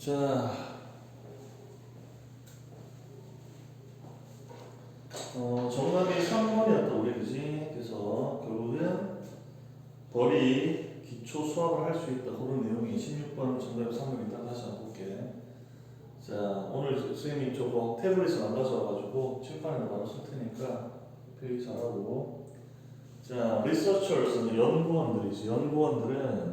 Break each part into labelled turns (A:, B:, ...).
A: 자, 어, 정답이 3번이었다 우리 그지? 그래서 결국은 벌이 기초 수학을 할 수 있다 그런 내용이 16번 정답이 3번이다 다시 한번 볼게. 자, 오늘 선생님이 저거 태블릿을 안 가져와가지고 칠판에 바로 쓸 테니까 필기 잘하고. 자, researchers 연구원들이지. 연구원들은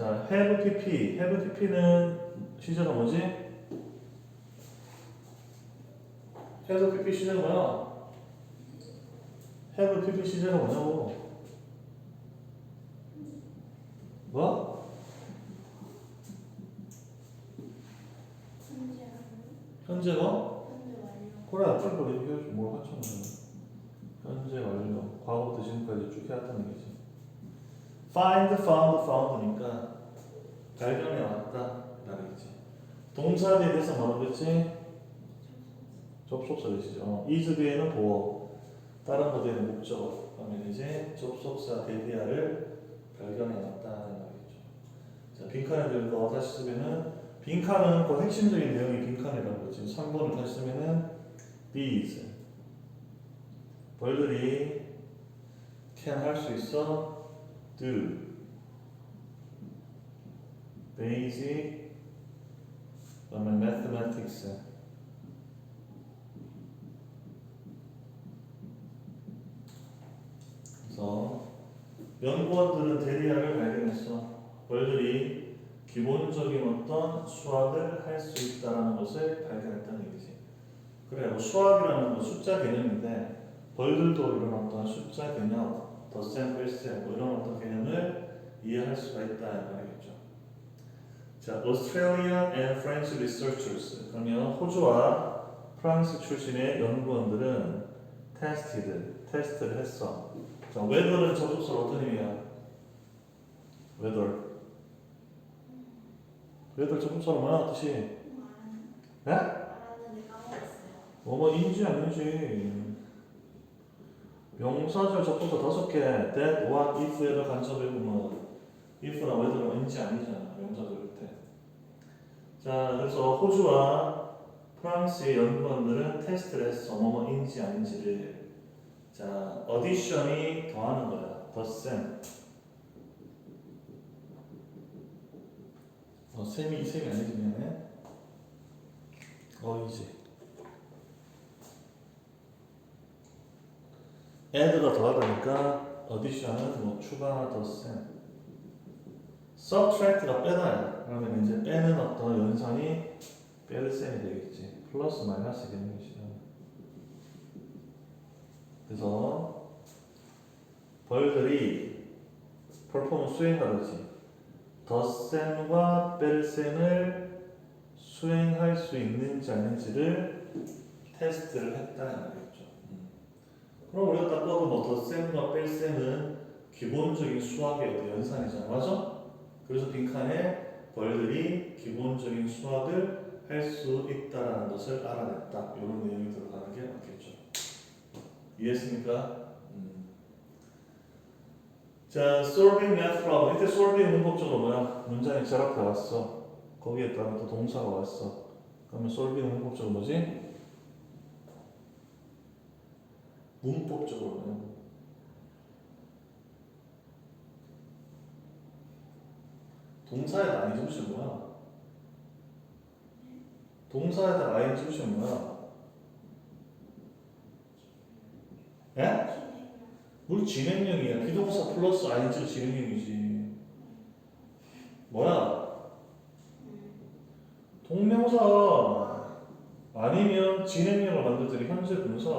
A: 자, have pp, have pp는 시제가 뭐지? have pp 시제가 뭐야? have pp 시제가 뭐냐고? 뭐?
B: 현재
A: 뭐? 그래, 빨리 얘기해줘. 뭘 하잖아. 현재 완료. 과거부터 지금까지 쭉 해왔다는 얘기지. Find, found, found니까 발견해 왔다. 라는 얘기지. 동사에 대해서? 접속사이시죠. 어, is 뒤에는 보어, 다른 거 뒤에는 목적. 그러면 이제 접속사 대비하를 발견해 왔다는 말이죠. 자, 빈칸에 들고 다시 쓰면은 빈칸은 그 핵심적인 내용이 빈칸이라고 그러지. 3번을 다시 쓰면은 bees. 벌들이 can 할 수 있어 do basic 그다음에 mathematics. 그래서 연구원들은 대리학을 발견했어. 벌들이 기본적인 어떤 수학을 할 수 있다는 것을 발견했다는 얘기지. 그래 뭐 수학이라는 건 숫자 개념인데 벌들도 이런 어떤 숫자 개념, 덧셈, 뺄셈 뭐 이런 어떤 이해할 말이겠죠. 자, Australian and French researchers 그러면 호주와 프랑스 출신의 연구원들은 tested, 테스트를 했어. 자, weather는 접속사 어떤 의미야? weather. weather 접속사는 뭐야 뜻이? 네?
B: 말하는데 까먹었어요.
A: 뭐뭐인지 아닌지 명사절 접속사 다섯 개 that, what, if에다 간섭해보면 if나 whether는 인지 아니잖아 명사절 때자 그래서 호주와 프랑스의 연구원들은 테스트를 했어. 뭐뭐인지 아닌지를. 자 어디션이 더하는 거야 덧셈 어 셈이 이 셈이 아니지 미안해 어이지 add가 더하다니까 addition은 뭐 추가 덧셈 subtract가 빼다야 그러면 이제 빼는 어떤 연산이 뺄 셈이 되겠지 플러스 마이너스 개념이시죠 그래서 벌들이 perform 수행하듯이 덧셈과 뺄셈을 수행할 수 있는지 아닌지를 테스트를 했다는 말이죠. 음. 그럼 우리가 딱 봐도 뭐 덧셈과 뺄셈은 기본적인 수학의 연산이잖아, 맞아? 그래서 빈칸에 벌들이 기본적인 수학을 할 수 있다라는 것을 알아냈다. 이런 내용이 들어가는 게 맞겠죠. 이해했습니까? 음. 자, solving math problem. 이때 solving 문법적으로 뭐야? 문장이 절 앞에 왔어. 거기에 따라 또 동사가 왔어. 그러면 solving 문법적으로 뭐지? 문법적으로는 동사에다 많이 주시는 거야. 동사에다 많이 주시는 거야. 예? 뭘 진행형이야? 비동사 플러스 ing 진행형이지. 뭐야? 동명사 아니면 진행형을 만들더니 현재 분사.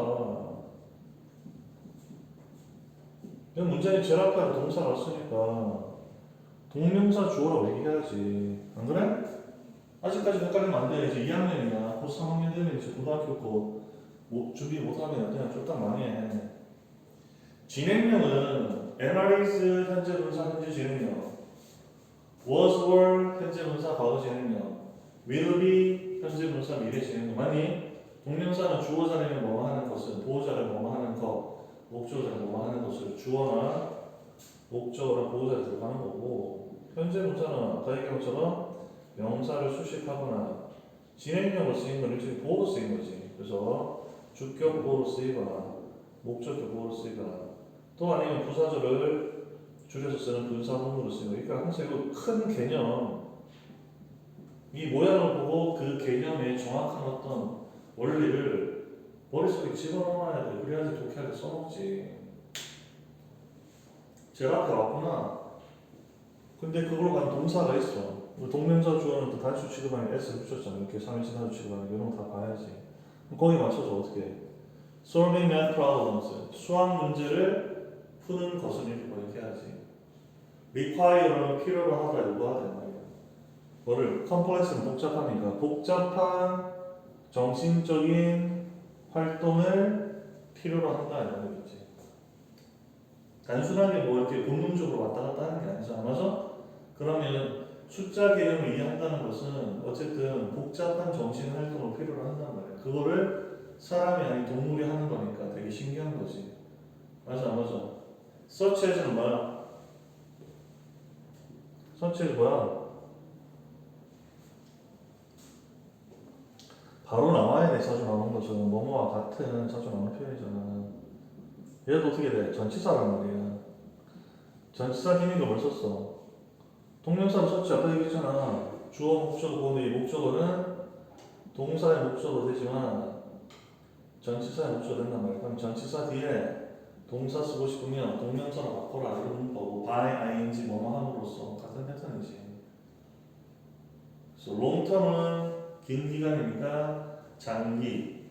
A: 이 문장이 제일 앞에 동사가 왔으니까 동명사 주어라고 얘기해야지. 안 그래? 아직까지 헷갈리면 안 돼. 이제 2학년이야. 곧 3학년 되면 이제 고등학교 거 뭐, 준비 못하면 그냥 쫄딱 망해. 진행형은 NRS 현재 분사 현재 진행형 was were 현재 분사 과거 진행형 will be 현재 분사 미래 진행형 아니 동명사는 주어 자리면 뭐뭐 하는 것은 보호자를 뭐뭐 하는 것 목적어를 뭐뭐 하는 것을 주어나 목적어나 보호자를 들어가는 거고 현재 아까 얘기한 것처럼 명사를 수식하거나 진행형으로 쓰인 건 일종의 보호로 쓰인 거지. 그래서 주격 보호로 쓰이거나 목적격 보호로 쓰이거나 또 아니면 부사절을 줄여서 쓰는 분사문으로 쓰이고 그러니까 항상 이거 큰 개념 이 모양을 보고 그 개념의 정확한 어떤 원리를 머릿속에 집어넣어야 돼. 그래야지 독해하게 써먹지. 제가 앞에 왔구나. 근데 그걸로 간 동사가 있어. 우리 동명사 주어는 또 단수 취급하는 S 붙였잖아. 이렇게 3인칭 단수 취급하는 이런 거 다 봐야지. 거기 맞춰서 어떻게 해? Solving math problems. 수학 문제를 푸는 것은 이렇게 뭐 이렇게 해야지. require는 필요로 하다 요구하다. 뭐를 complex는 복잡하니까 복잡한 정신적인 활동을 필요로 한다 이런 거겠지. 단순하게 뭐 이렇게 본능적으로 왔다 갔다 하는 게 아니잖아. 맞아? 그러면 숫자 개념을 이해한다는 것은 어쨌든 복잡한 정신 활동을 필요로 한단 말이야. 그거를 사람이 아닌 동물이 하는 거니까 되게 신기한 거지. 맞아, 맞아. 서치에서는 뭐야? 서치에서 뭐야? 바로 나와야 돼. 자주 나오는 것은 뭐뭐와 같은 자주 나오는 표현이잖아. 얘도 어떻게 돼? 전치사란 말이야. 전치사 기능을 뭘 썼어? 동명사를 썼지 아까 얘기했잖아. 주어 목적어 보는데 이 목적어는 동사의 목적어 되지만 전치사의 목적어 된단 말이야. 그럼 전치사 뒤에 동사 쓰고 싶으면 동명사로 바꿔라 이런 거고 by ing 뭐뭐 함으로써 같은 패턴이지. 그래서 term은 긴 기간이니까 장기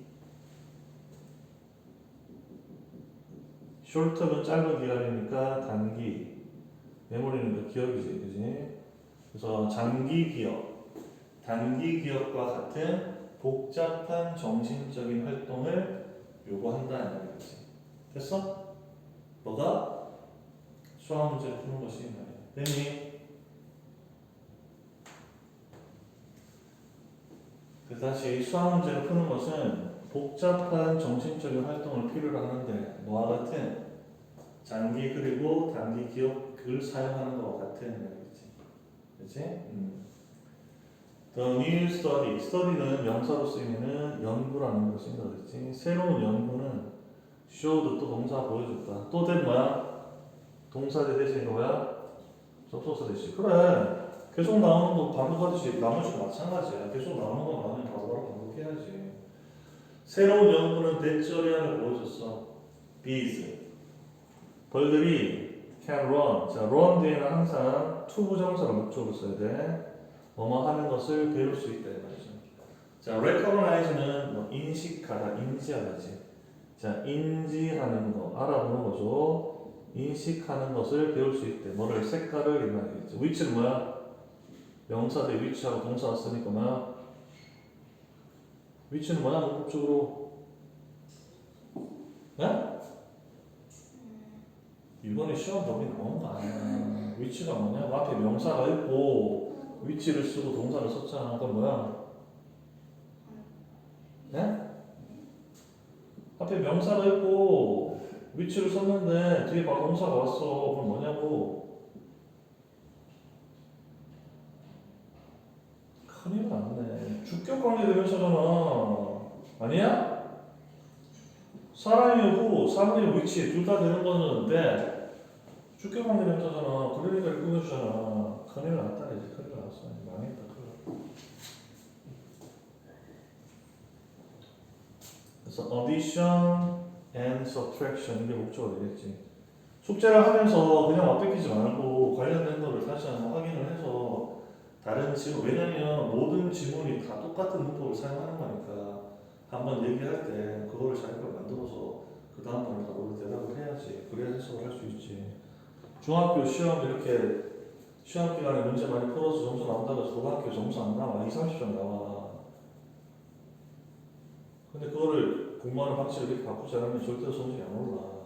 A: short은 짧은 기간이니까 단기 메모리는 그 기억이지 그지 그래서 장기 기억 단기 기억과 같은 복잡한 정신적인 활동을 요구한다 이 말이지 됐어? 뭐가? 수학 문제를 푸는 것이 이 말이야 됐니? 그 다시 수학 문제를 푸는 것은 복잡한 정신적인 활동을 필요로 하는데 뭐와 같은 장기 그리고 단기 기억 을 사용하는 것과 같은 말이지. 그렇지? 음. The new study. study는 명사로 쓰이면은 연구라는 걸 쓴다 그랬지. 새로운 연구는 showed 또 동사 보여줬다. 또 된 뭐야? 동사대 대신 뭐야? 접속사 대신. 그래. 계속 나오는 거 반복하듯이 나머지도 마찬가지야. 계속 나오는 거 나오면 바로바로 반복해야지. 새로운 연구는 대절이안을 보여줬어. bees. 벌들이 can run. 자, run 뒤에는 항상 투부정사를 목적으로 써야 돼. 뭐뭐 하는 것을 배울 수 있다 이 말이죠. 자, recognize는 뭐 인식하다, 인지하다지. 자, 인지하는 거, 알아보는 거죠. 인식하는 것을 배울 수 있대. 뭐를 색깔을 이 말이겠죠. which는 뭐야? 명사 대 which하고 동사 쓰니까 뭐야? which는 뭐야? 문법적으로 네? 이번에 시험 범위 나온 거 아니야. 위치가 뭐냐? 뭐 앞에 명사가 있고 위치를 쓰고 동사를 썼잖아. 그럼 뭐야? 네? 앞에 명사가 있고 위치를 썼는데 뒤에 바로 동사가 왔어. 그럼 뭐냐고? 큰일 났네. 주격 관계 대명사잖아. 아니야? 사람이 후, 사람의 위치 둘 다 되는 거는 돼. 주격 관계 대명사잖아. 그러니까 끊어주잖아. 큰일 났다 이제 큰일 났어. 망했다 큰일. 그래서 addition and subtraction 이게 목적어 되겠지. 숙제를 하면서 그냥 맞뺏기지 말고 관련된 거를 다시 한번 확인을 해서 다른 지문 왜냐면 모든 지문이 다 똑같은 문법을 사용하는 거니까 한번 얘기할 때 그거를 자기가 만들어서 그 다음번에 바로 대답을 해야지. 그래야 해석을 할 수 있지. 중학교 시험 이렇게 시험 기간에 문제 많이 풀어서 점수 나온다고 해서 고등학교 점수 안 나와. 2, 30점 나와. 근데 그거를 공부하는 방식을 이렇게 바꾸지 않으면 절대로 성적이 안 올라.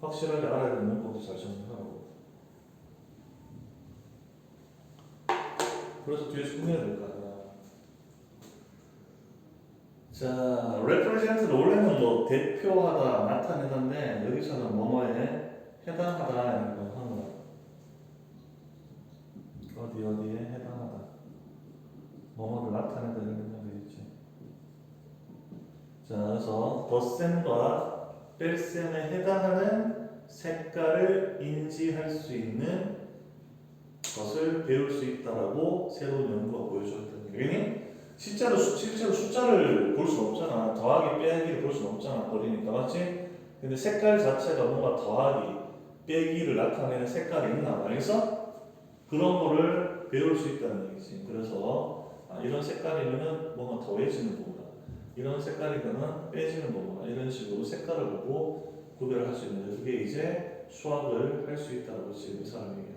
A: 확실하게 알아야 되는 문법도 잘 정리하고. 그래서 뒤에서 꾸며야 될거 아니야 자, represent는 원래는 뭐 대표하다, 나타내다인데 여기서는 뭐뭐에 해당하다 이런 거 하는 거야. 어디 어디에 해당하다. 뭐뭐를 나타내다 이런 게 되겠지. 자, 그래서 덧셈과 뺄셈에 해당하는 색깔을 인지할 수 있는 것을 배울 수 있다라고 새로운 연구가 보여줬다는 거예요. 실제로 수, 실제로 숫자를 볼 수 없잖아. 더하기 빼기를 볼 수 없잖아. 버리니까 맞지? 근데 색깔 자체가 뭔가 더하기 빼기를 나타내는 색깔이 있나 말이서 그런 거를 배울 수 있다는 얘기지. 그래서 아, 이런 색깔이면은 뭔가 더해지는 거구나. 이런 색깔이면은 빼지는 거구나. 이런 식으로 색깔을 보고 구별할 수 있는 그게 이제 수학을 할 수 있다고 지금 이 사람이.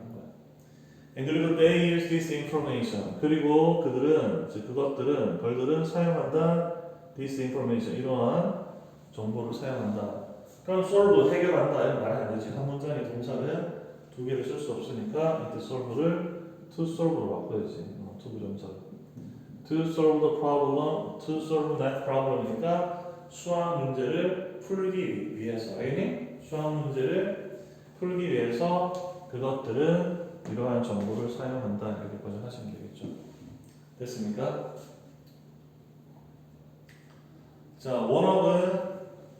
A: And they use this information. 그리고 그들은 즉 그것들은 벌들은 사용한다 this information 이러한 정보를 사용한다. 그럼 solve 해결한다 이런 말이 안 되지. 한 문장의 동사는 두 개를 쓸 수 없으니까 이때 solve를 to solve로 바꿔야지. 어, to 부정사를. To solve the problem, to solve that problem이니까 수학 문제를 풀기 위해서, 알겠니? 수학 문제를 풀기 위해서 그것들은 이러한 정보를 사용한다 이렇게 번역하시면 되겠죠. 됐습니까? 자, 원어는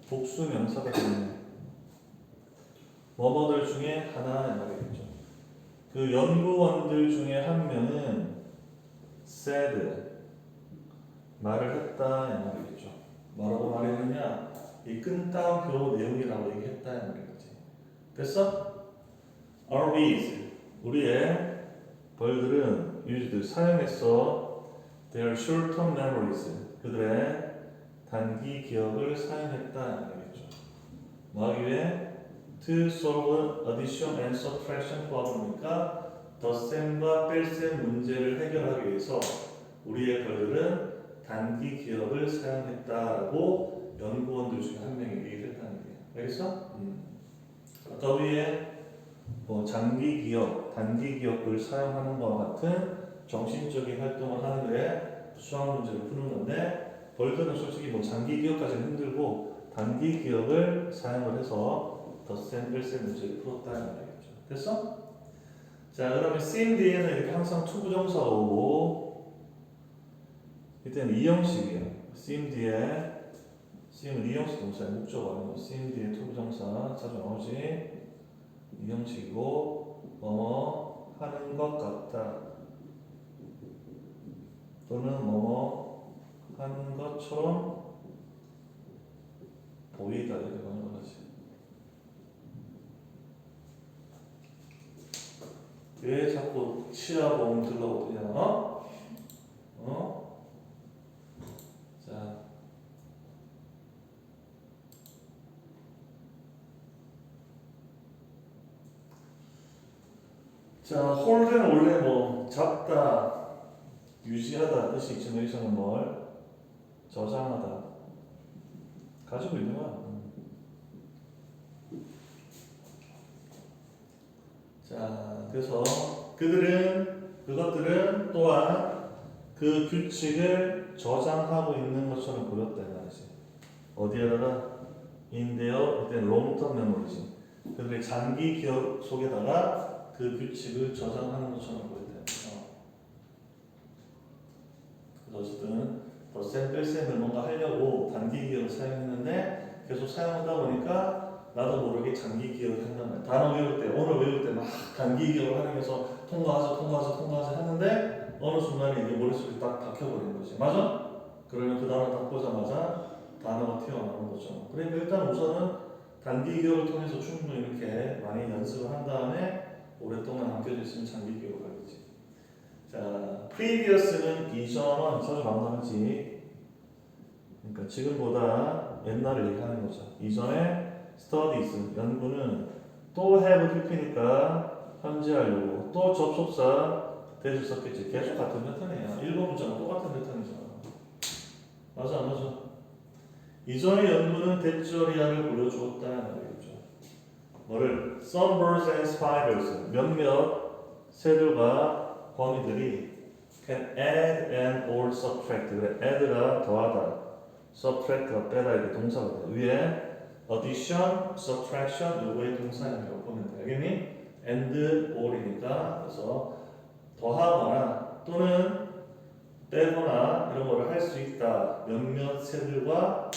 A: 복수 명사가 되네. 뭐뭐들 중에 하나 말이겠죠. 그 연구원들 중에 한 명은 said 말을 했다 이 말이겠죠. 뭐라고 말했느냐? 이 끈따옴표 내용이라고 얘기했다 이 말이겠지. 됐어? Our bees 우리의 벌들은 used 사용했어 their short-term memories 그들의 단기 기억을 사용했다 이 말이겠죠. 뭐 하기 위해? to solve addition and subtraction problem이니까 덧셈과 뺄셈 문제를 해결하기 위해서 우리의 벌들은 단기 기억을 사용했다라고 연구원들 중에 한 명이 얘기를 했다는 거예요. 알겠어? 음. 아까 위에 뭐 장기 기억, 단기 기억을 사용하는 것과 같은 정신적인 활동을 하는데 수학 문제를 푸는 건데 벌들은 솔직히 뭐 장기 기억까지는 힘들고 단기 기억을 사용을 해서 덧셈, 뺄셈 문제를 풀었다는 말이겠죠. 됐어? 자, 그러면 씬 뒤에는 이렇게 항상 투부정사가 오고 이때는 이형식이에요. 씬 뒤에 씬은 이형식 동사의 목적어예요. 씬 뒤에 투부정사 자주 나오지. 이형식이고 뭐뭐 하는 것 같다. 또는 뭐뭐 하는 것처럼 보이다 이렇게 번역을 하지. 왜 자꾸 보험 들라고 그러냐? 어? 어? 자. 자, 홀드는 원래 뭐 잡다, 유지하다 뜻이 있지만 여기서는 뭘 저장하다 가지고 있는 거야. 음. 자, 그래서 그들은 그것들은 또한 그 규칙을 저장하고 있는 것처럼 보였다 이 말이지. 어디에다가 인데요. 이때 롱텀 메모리지. 그들의 장기 기억 속에다가 그 규칙을 저장하는 것처럼 보였다. 어. 그래서 어쨌든 덧셈 뺄셈을 뭔가 하려고 단기 기억을 사용했는데 계속 사용하다 보니까 나도 모르게 장기 기억을 한단 말이야. 단어 외울 때, 오늘 외울 때 막 단기 기억을 하면서 통과하자, 통과하자, 통과하자 하는데 어느 순간에 이게 머릿속에 딱 박혀버리는 거지. 맞아? 그러면 그 단어 딱 보자마자 단어가 튀어나오는 거죠. 그러니까 일단 우선은 단기 기억을 통해서 충분히 이렇게 많이 연습을 한 다음에 오랫동안 남겨져 있으면 장기 기억을 하겠지. 자, previous는 이전은 자주 만나지. 그러니까 지금보다 옛날을 얘기하는 거죠. 이전에 studies 연구는 또 have pp니까 현재 하려고 또 접속사 대줄 썼겠지. 계속 같은 패턴이야. 일본 문자가 똑같은 패턴이잖아. 맞아, 안 맞아. 이전의 연구는 대저리아를 보여주었다는 말이겠죠. 뭐를? Some birds and spiders 몇몇 새들과 거미들이 can add and or subtract. 그래, add가 더하다, subtract가 빼다 이게 돼. 위에 addition, subtraction 요거의 동사라고 보면 돼. 알겠니? and or이니까 그래서 더하거나 또는 빼거나 이런 거를 할 수 있다. 몇몇 새들과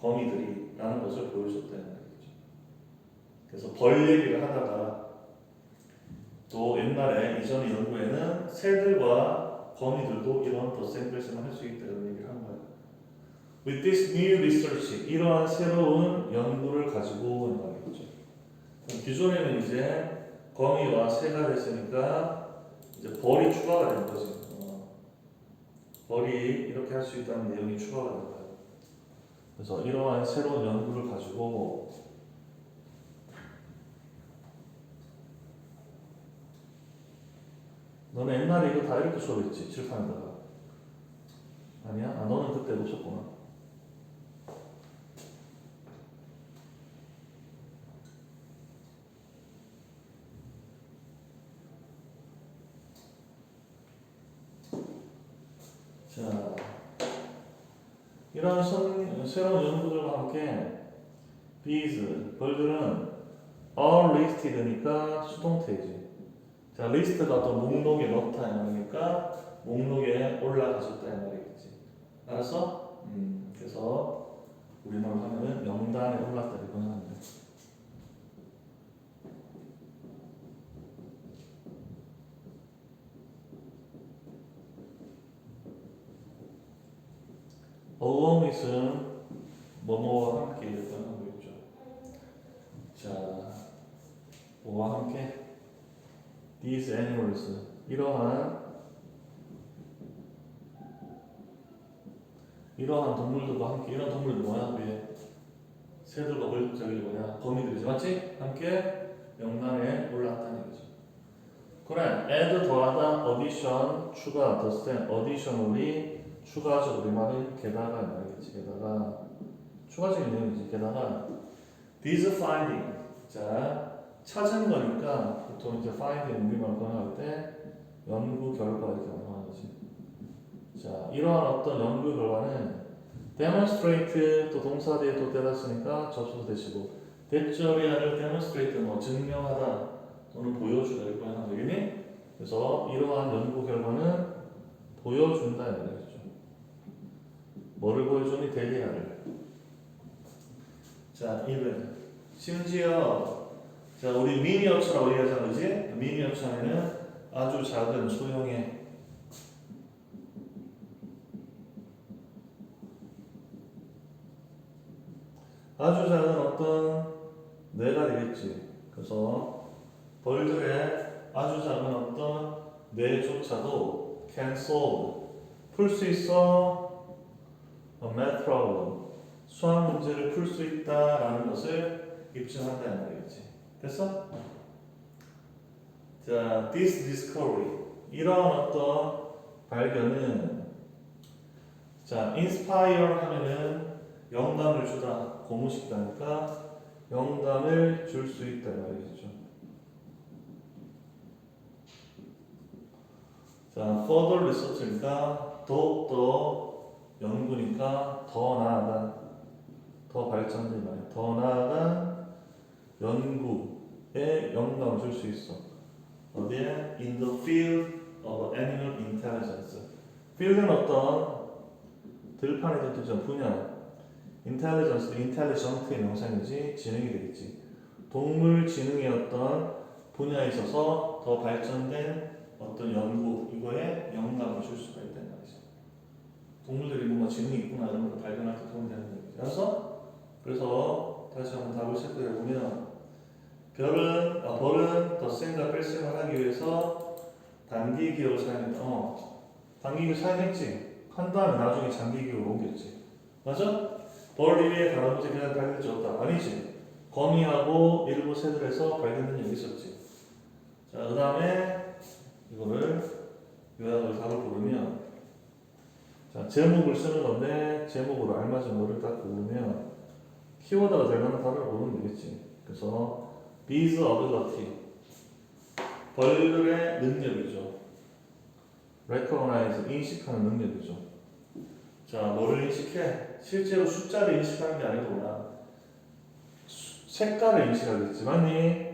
A: 거미들이 라는 것을 보여줬다는 얘기죠. 그래서 벌 얘기를 하다가 또 옛날에 이전 연구에는 새들과 거미들도 이런 뺄셈을 할 수 있다는 얘기를 한 거예요. With this new research, 이러한 새로운 연구를 가지고 말이죠. 그럼 기존에는 이제 거미와 새가 됐으니까 이제 벌이 추가가 된 거지. 어. 벌이 이렇게 할 수 있다는 내용이 추가가 된 거예요. 그래서 이러한 새로운 연구를 가지고 너는 옛날에 이거 다 이렇게 수업했지 칠판에다가 아니야? 아 너는 그때 없었구나. 자, 이런 선, 새로운 연구들과 함께 bees, 벌들은 are listed니까 수동태지. 자, 리스트가 어떤 목록에 넣다 이 말이니까 목록에 올라가셨다 이 말이겠지. 알았어? 음, 그래서 우리말로 하면은 명단에 올랐다 이렇게 하는 거야. 어워밋은 뭐뭐와 함께 이렇게 하고 있죠. 자, 뭐와 함께? Animals 이러한 이러한 동물들과 함께 이런 동물들 뭐야? 위에 새들과 벌 저기 뭐냐? 거미들이지 맞지? 함께 명단에 올랐다는 얘기죠. 그래 add 더하다 addition 추가 덧셈 additionally 추가적 우리말은 게다가 말이겠지. 게다가 추가적인 내용이지. 게다가 these finding 자 찾은 거니까 보통 이제 finding 우리말 번역할 때 연구 결과 이렇게 번역하는 거지. 자 이러한 어떤 연구 결과는 demonstrate 또 동사 뒤에 또 때렸으니까 접수 대시고 대절이 아니라 demonstrate 뭐 증명하다 또는 보여주다 이렇게 하는 거겠니? 그래서 이러한 연구 결과는 보여준다 이런 거죠. 뭐를 보여주니 대리하를. 자, 이번 심지어 자 우리 미니어처라고 얘기하잖아, 그지? 미니어처에는 아주 작은 소형의 아주 작은 어떤 뇌가 되겠지. 그래서 벌들의 아주 작은 어떤 뇌조차도 can solve 풀 수 있어 a math problem 수학 문제를 풀 수 있다라는 것을 입증한다는 말이겠지. 됐어? 자, this discovery 이러한 어떤 발견은 자, inspire 하면은 영감을 주다 고무식다니까 영감을 줄 수 있다 말이겠죠. 자, further research니까 더욱더 연구니까 더 나아간 더 발전된 말이야. 더 나아간 연구에 영감을 줄 수 있어. 어디에? In the field of animal intelligence. field는 어떤 들판의 뜻이죠. 분야. intelligence, intelligent의 명사이지 지능이 되겠지. 동물 지능의 어떤 분야에 있어서 더 발전된 어떤 연구 이거에 영감을 줄 수가 있다는 말이죠. 동물들이 뭔가 지능이 있구나 이런 걸 발견할 때 도움이 되는 얘기죠. 그래서 그래서 다시 한번 답을 체크해 보면 별은 아, 벌은 덧셈과 뺄셈을 하기 위해서 단기 기억을 사용했다. 어, 단기 기억 사용했지. 한 다음에 나중에 장기 기억을 옮겼지. 맞아? 벌 이외에 다른 곳에 그냥 발견되었다. 아니지. 거미하고 일부 새들에서 발견된 적이 있었지. 자, 그 다음에 이거를 요약을 답을 고르면 자, 제목을 쓰는 건데 제목으로 알맞은 거를 딱 고르면 키워드가 될 만한 답을 고르면 되겠지. 그래서 bees ability 벌들의 능력이죠. recognize 인식하는 능력이죠. 자, 뭐를 인식해? 실제로 숫자를 인식하는 게? 수- 색깔을 인식하겠지. 맞니?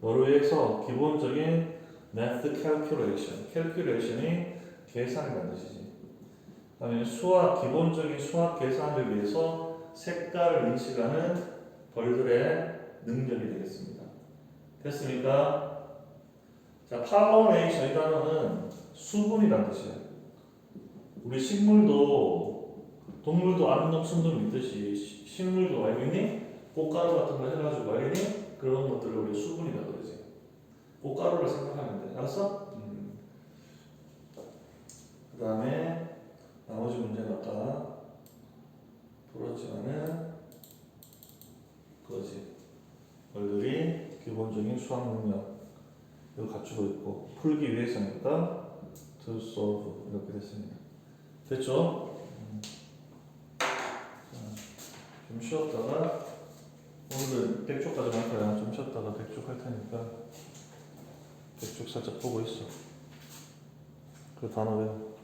A: 뭐를 위해서 기본적인 math calculation, calculation이 계산이라는 뜻이지. 그다음에 수학 기본적인 수학 계산을 위해서 색깔을 인식하는 벌들의 능력이 되겠습니다. 됐습니까? 자, 파워네이션 이 단어는 수분이란 뜻이에요. 우리 식물도 동물도 암놈, 순놈 있듯이 시- 식물도 알고 있니? 꽃가루 같은 거 해가지고 알겠니? 그런 것들을 우리 수분이라 그러지. 꽃가루를 생각하면 돼. 알았어? 음. 그 다음에 나머지 문제는 아까 풀었지만은 그거지. 얼들이 기본적인 수학 능력 이걸 갖추고 있고 풀기 위해서니까 to solve 이렇게 됐습니다. 됐죠? 음. 자, 좀 쉬었다가 오늘은 100쪽까지 할 거야. 좀 쉬었다가 100쪽 할 테니까 100쪽 살짝 보고 있어. 그 단어 외워.